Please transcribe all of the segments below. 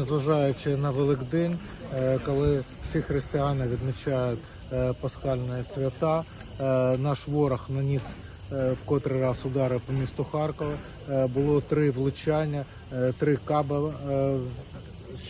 Незважаючи на Великдень, е, коли всі християни відмічають е, пасхальні свята, е, наш ворог наніс в котрий раз удари по місту Харкова. Було три влучання, три каби,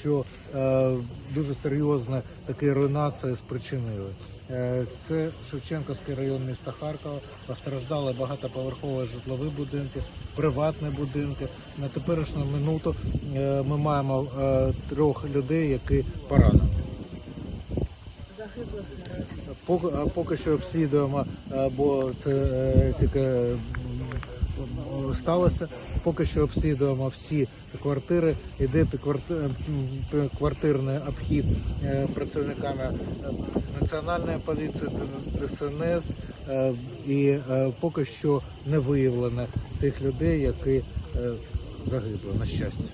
що е, дуже серйозно такі руйнації спричинили. Е, Це Шевченківський район міста Харкова. Постраждали багатоповерхові житлові будинки, приватні будинки. На теперішню минуту е, ми маємо е, трьох людей, які поранені. Загиблих наразі. Поки, поки що обслідуємо, бо це тільки сталося. Поки що обслідуємо всі квартири. Іде квартирний обхід е, працівниками е, національної поліції, ДСНС, е, і е, поки що не виявлено тих людей, які е, загибли на щастя.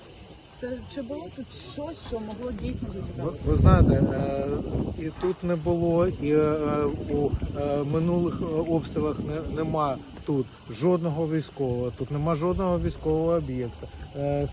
Це чи було тут щось, що могло дійсно Ви, зацікавити? ви знаєте, е, і тут не було, і е, у е, минулих обстрілах не, нема тут жодного військового, тут нема жодного військового об'єкта.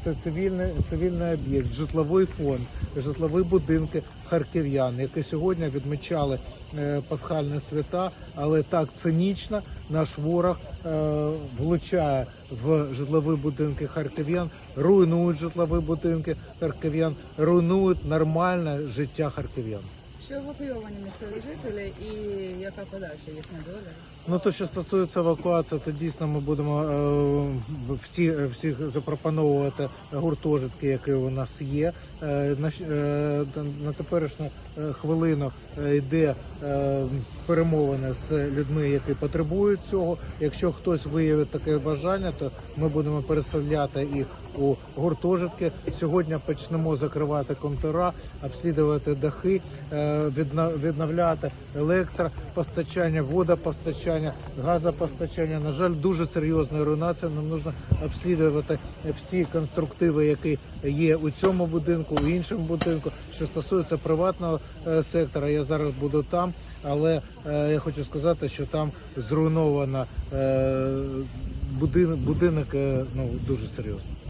Це цивільний, цивільний об'єкт, житловий фонд, житлові будинки харків'ян, які сьогодні відмічали е, пасхальні свята, але так цинічно наш ворог е, влучає в житлові будинки харків'ян, руйнують житлові будинки харків'ян, руйнують нормальне життя харків'ян. Що евакуйовані місцеві жителі і яка подальша їхня доля? Ну то що стосується евакуації, то дійсно ми будемо е, всі всіх запропоновувати гуртожитки, які у нас є. Е, на, е, на теперішню е, хвилину е, йде е, перемовини з людьми, які потребують цього. Якщо хтось виявить таке бажання, то ми будемо переселяти їх у гуртожитки. Сьогодні почнемо закривати контура, обслідувати дахи, е, відновляти електропостачання, водопостачання, газопостачання. На жаль, дуже серйозна руйнація. Нам потрібно обслідувати всі конструктиви, які є у цьому будинку, у іншому будинку. Що стосується приватного е, сектора, я зараз буду там, але е, я хочу сказати, що там зруйновано е, будинок, будинок ну дуже серйозно.